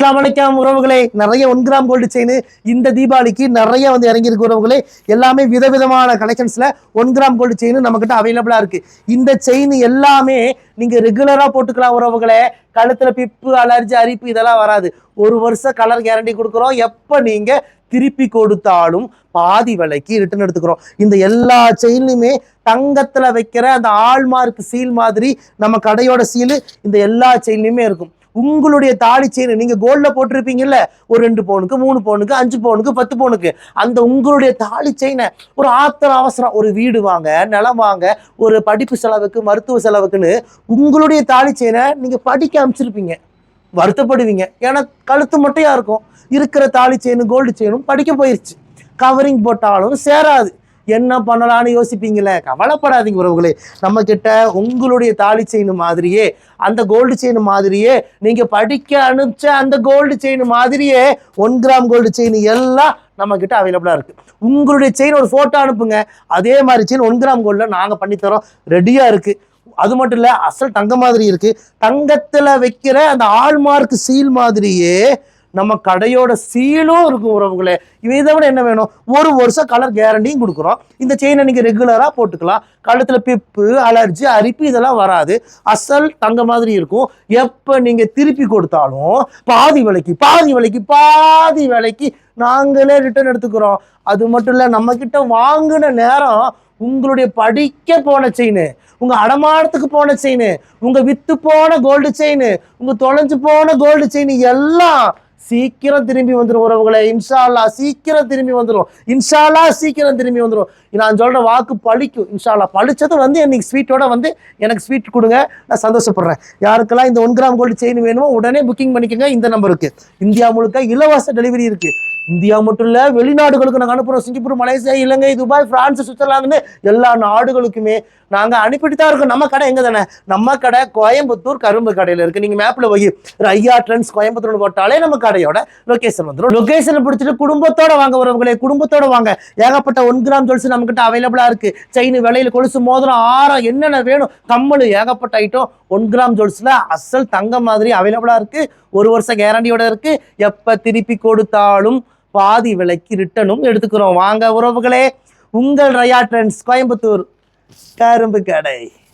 அஸ்லாம் வலைக்கம் உறவுகளே நிறைய ஒன் கிராம் கோல்டு செயின் இந்த தீபாவளிக்கு நிறைய வந்து இறங்கியிருக்கு உறவுகளே. எல்லாமே விதவிதமான கலெக்ஷன்ஸில் ஒன் கிராம் கோல்டு செயின் நம்மக்கிட்ட அவைலபிளாக இருக்குது இந்த செயின் எல்லாமே நீங்கள் ரெகுலராக போட்டுக்கலாம் உறவுகளே. கழுத்தில் பிப்பு அலர்ஜி அரிப்பு இதெல்லாம் வராது. ஒரு வருஷம் கலர் கேரண்டி கொடுக்குறோம். எப்போ நீங்கள் திருப்பி கொடுத்தாலும் பாதி விலைக்கு ரிட்டர்ன் எடுத்துக்கிறோம். இந்த எல்லா செயின்லையுமே தங்கத்தில் வைக்கிற அந்த ஆள்மார்க் சீல் மாதிரி நம்ம கடையோட சீலு இந்த எல்லா செயின்லையுமே இருக்கும். உங்களுடைய தாலி செயின் நீங்க கோல்ட்ல போட்டிருப்பீங்கல்ல ஒரு ரெண்டு பவுனுக்கு மூணு பவுனுக்கு அஞ்சு பவுனுக்கு பத்து பவுனுக்கு அந்த உங்களுடைய தாலி செயினை ஒரு ஆத்திர அவசரம் ஒரு வீடு வாங்க நிலம் வாங்க ஒரு படிப்பு செலவுக்கு மருத்துவ செலவுக்குன்னு உங்களுடைய தாலி செயினை நீங்க படிக்க அமைச்சிருப்பீங்க வருத்தப்படுவீங்க. ஏன்னா கழுத்து மட்டையா இருக்கும். இருக்கிற தாலி செயினும் கோல்டு செயினும் படிக்க போயிருச்சு. கவரிங் போட்டாலும் சேராது. என்ன பண்ணலாம்னு யோசிப்பீங்களே? கவலைப்படாதீங்க உறவுகளே. நம்ம கிட்ட உங்களுடைய தாலி செயின் மாதிரியே அந்த கோல்டு செயின் மாதிரியே நீங்க படிக்க அனுப்பிச்ச அந்த கோல்டு செயின் மாதிரியே ஒன் கிராம் கோல்டு செயின் எல்லாம் நம்ம கிட்ட அவைலபிளா இருக்கு. உங்களுடைய செயின் ஒரு போட்டோ அனுப்புங்க. அதே மாதிரி செயின் ஒன் கிராம் கோல்ட்ல நாங்க பண்ணித்தரோம். ரெடியா இருக்கு. அது மட்டும் இல்ல அசல் தங்க மாதிரி இருக்கு. தங்கத்துல வைக்கிற அந்த ஆள்மார்க் சீல் மாதிரியே நம்ம கடையோட சீலும் இருக்கும் உறவுகளே. இதை விட என்ன வேணும்? ஒரு வருஷம் கலர் கேரண்டியும் கொடுக்குறோம். இந்த செயினை நீங்கள் ரெகுலராக போட்டுக்கலாம். கழுத்தில் பிப்பு அலர்ஜி அரிப்பு இதெல்லாம் வராது. அசல் தங்க மாதிரி இருக்கும். எப்போ நீங்கள் திருப்பி கொடுத்தாலும் பாதி விலைக்கு பாதி விலைக்கு பாதி விலைக்கு நாங்களே ரிட்டர்ன் எடுத்துக்கிறோம். அது மட்டும் இல்லை நம்மக்கிட்ட வாங்கின நேரம் உங்களுடைய படிக்க போன செயின் உங்க அடமானத்துக்கு போன செயின் உங்க வித்து போன கோல்டு செயின் உங்க தொலைஞ்சு போன கோல்டு செயின் எல்லாம் சீக்கிரம் திரும்பி வந்துடும் உறவுகளை. இன்ஷால்லா சீக்கிரம் திரும்பி வந்துடும் இன்ஷால்லா சீக்கிரம் திரும்பி வந்துடும் நான் சொல்கிற வாக்கு பழிக்கும். இன்ஷால்லா அல்லாஹ் பழிச்சது வந்து என்னைக்கு ஸ்வீட்டோட வந்து எனக்கு ஸ்வீட் கொடுங்க. நான் சந்தோஷப்படுறேன். யாருக்கெல்லாம் இந்த ஒன் கிராம் கோல்டு செயின் வேணுமோ உடனே புக்கிங் பண்ணிக்கோங்க. இந்த நம்பருக்கு இந்தியா முழுக்க இலவச டெலிவரி இருக்குது இந்தியா மட்டும் இல்ல வெளிநாடுகளுக்கு நாங்கள் அனுப்புறோம். Singapore Malaysia Ilangai Dubai France சுவிட்சர்லாந்துன்னு எல்லா நாடுகளுக்குமே நாங்க அனுப்பிட்டு தான் இருக்கோம். நம்ம கடை எங்க தானே? நம்ம கடை கோயம்புத்தூர் கரும்பு கடையில இருக்கு. நீங்க மேப்ல போய் ஐயா ட்ரெண்ட்ஸ் கோயம்புத்தூர் போட்டாலே நம்ம கடையோட லொகேஷன் வந்துடும் லொக்கேஷனை பிடிச்சிட்டு குடும்பத்தோட வாங்க வரவங்களே குடும்பத்தோட வாங்க. ஏகப்பட்ட ஒன் கிராம் ஜுவல்ஸ் நம்ம கிட்ட அவைலபிளா இருக்கு. செயின் விலையில கொலுசு மோதிரம் ஆரம் என்னென்ன வேணும்? கம்மல் ஏகப்பட்ட ஐட்டம் ஒன் கிராம் ஜுவல்ஸ்ல அசல் தங்கம் மாதிரி அவைலபிளா இருக்கு. ஒரு வருஷம் கேரண்டியோட இருக்கு. எப்ப திருப்பி கொடுத்தாலும் பாதி விலைக்கு ரிட்டனும் எடுத்துக்கிறோம். வாங்க உறவுகளே உங்கள் ரயா ட்ரெண்ட்ஸ் கோயம்புத்தூர் கரும்பு கடை.